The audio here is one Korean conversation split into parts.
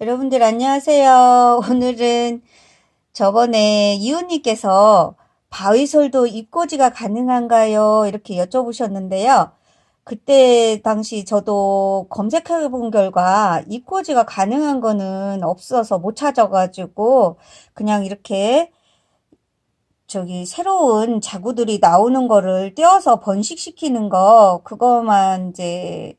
여러분들 안녕하세요. 오늘은 저번에 이웃님께서 바위솔도 입고지가 가능한가요? 이렇게 여쭤보셨는데요. 그때 당시 저도 검색해 본 결과 입고지가 가능한 거는 없어서 못 찾아가지고 그냥 이렇게 저기 새로운 자구들이 나오는 거를 떼어서 번식시키는 거 그거만 이제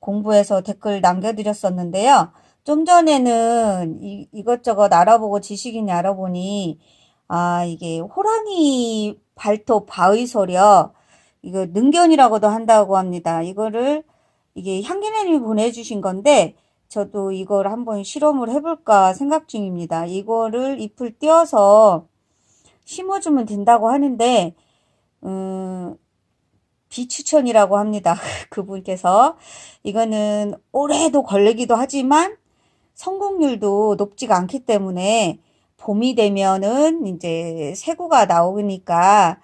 공부해서 댓글 남겨드렸었는데요. 좀 전에는 이, 이것저것 알아보고 지식인이 알아보니 아 이게 호랑이 발톱 바위소려 이거 능견이라고도 한다고 합니다. 이거를 이게 향기내님이 보내주신 건데 저도 이걸 한번 실험을 해볼까 생각 중입니다. 이거를 잎을 띄어서 심어주면 된다고 하는데 음, 비추천이라고 합니다. 그분께서 이거는 오래도 걸리기도 하지만 성공률도 높지가 않기 때문에 봄이 되면은 이제 새구가 나오니까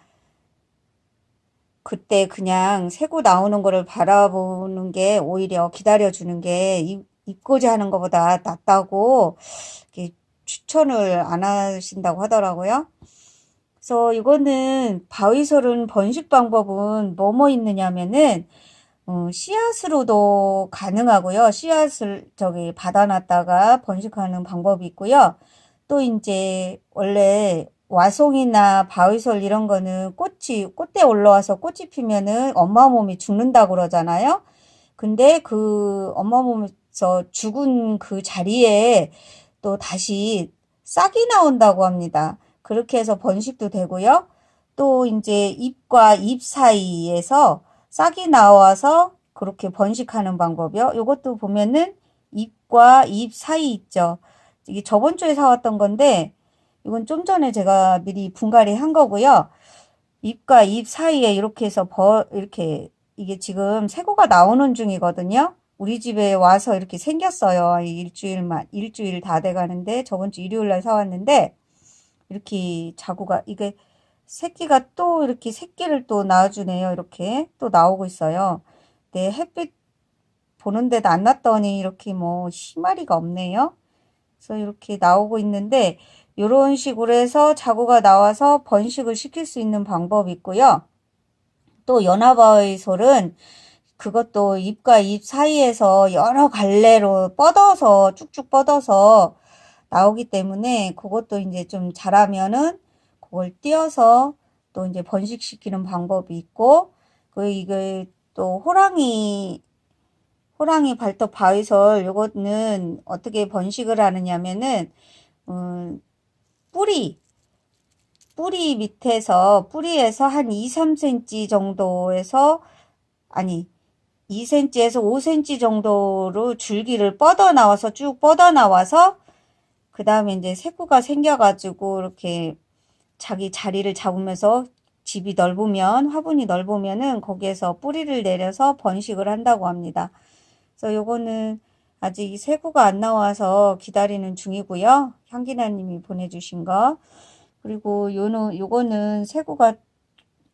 그때 그냥 새구 나오는 거를 바라보는 게 오히려 기다려주는 게 입- 입고지 하는 것보다 낫다고 추천을 안 하신다고 하더라고요. 그래서 이거는 바위솔은 번식 방법은 뭐뭐 있느냐면은 어, 씨앗으로도 가능하고요. 씨앗을 저기 받아놨다가 번식하는 방법이 있고요. 또 이제 원래 와송이나 바위솔 이런 거는 꽃이 꽃대 올라와서 꽃이 피면은 엄마 몸이 죽는다고 그러잖아요. 근데 그 엄마 몸에서 죽은 그 자리에 또 다시 싹이 나온다고 합니다. 그렇게 해서 번식도 되고요. 또 이제 잎과 잎 사이에서 싹이 나와서 그렇게 번식하는 방법이요. 이것도 보면은 잎과 잎 사이 있죠. 이게 저번 주에 사왔던 건데 이건 좀 전에 제가 미리 분갈이 한 거고요. 잎과 잎 사이에 이렇게 해서 버, 이렇게 이게 지금 새고가 나오는 중이거든요. 우리 집에 와서 이렇게 생겼어요. 일주일만, 일주일 다 돼 가는데 저번 주 일요일 날 사왔는데 이렇게 자구가 이게 새끼가 또 이렇게 새끼를 또 낳아주네요. 이렇게 또 나오고 있어요. 네, 햇빛 보는 데도 안 났더니 이렇게 뭐 희마리가 없네요. 그래서 이렇게 나오고 있는데 이런 식으로 해서 자구가 나와서 번식을 시킬 수 있는 방법이 있고요. 또 연화바위솔은 그것도 잎과 잎 사이에서 여러 갈래로 뻗어서 쭉쭉 뻗어서 나오기 때문에 그것도 이제 좀 잘하면은 그걸 띄어서 또 이제 번식시키는 방법이 있고 그 이게 또 호랑이 호랑이 발톱 바위솔 요거는 어떻게 번식을 하느냐면은 음, 뿌리 뿌리 밑에서 뿌리에서 한 2, 3cm 정도에서 아니 2cm에서 5cm 정도로 줄기를 뻗어 나와서 쭉 뻗어 나와서 그 다음에 이제 새구가 생겨가지고 이렇게 자기 자리를 잡으면서 집이 넓으면 화분이 넓으면은 거기에서 뿌리를 내려서 번식을 한다고 합니다. 그래서 요거는 아직 새구가 안 나와서 기다리는 중이고요. 향기나님이 보내주신 거. 그리고 요는 요거는 새구가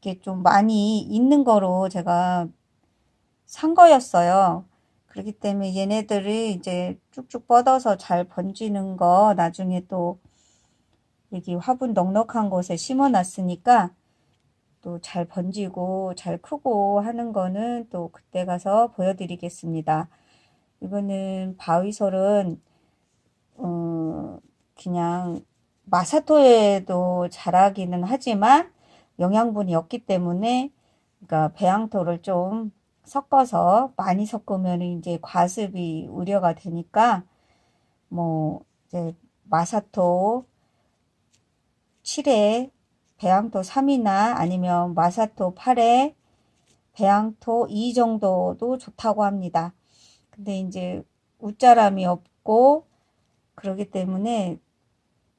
이렇게 좀 많이 있는 거로 제가 산 거였어요. 그렇기 때문에 얘네들이 이제 쭉쭉 뻗어서 잘 번지는 거 나중에 또 여기 화분 넉넉한 곳에 심어 놨으니까 또 잘 번지고 잘 크고 하는 거는 또 그때 가서 보여드리겠습니다. 이거는 바위솔은 어, 그냥 마사토에도 자라기는 하지만 영양분이 없기 때문에 그러니까 배양토를 좀 섞어서 많이 섞으면 이제 과습이 우려가 되니까 뭐 이제 마사토 7회 배양토 3이나 아니면 마사토 8회 배양토 2 정도도 좋다고 합니다. 근데 이제 웃자람이 없고 그러기 때문에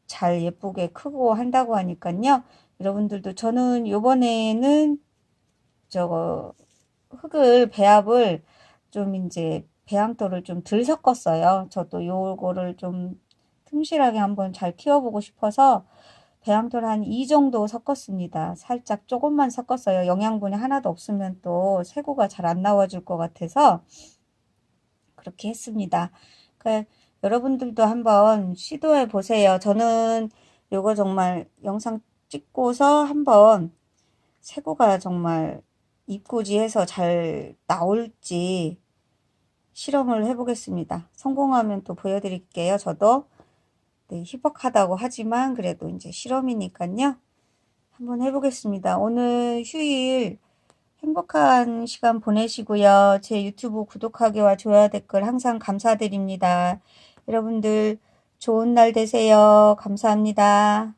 잘 예쁘게 크고 한다고 하니까요. 여러분들도 저는 요번에는 저거 흙을 배합을 좀 이제 배양토를 좀 덜 섞었어요. 저도 요거를 좀 틈실하게 한번 잘 키워보고 싶어서 배양토를 한이 정도 섞었습니다. 살짝 조금만 섞었어요. 영양분이 하나도 없으면 또 새고가 잘 안 나와줄 것 같아서 그렇게 했습니다. 그 여러분들도 한번 시도해 보세요. 저는 요거 정말 영상 찍고서 한번 새고가 정말 입고지해서 잘 나올지 실험을 해보겠습니다. 성공하면 또 보여드릴게요. 저도 네, 희박하다고 하지만 그래도 이제 실험이니까요. 한번 해보겠습니다. 오늘 휴일 행복한 시간 보내시고요. 제 유튜브 구독하기와 좋아요 댓글 항상 감사드립니다. 여러분들 좋은 날 되세요. 감사합니다.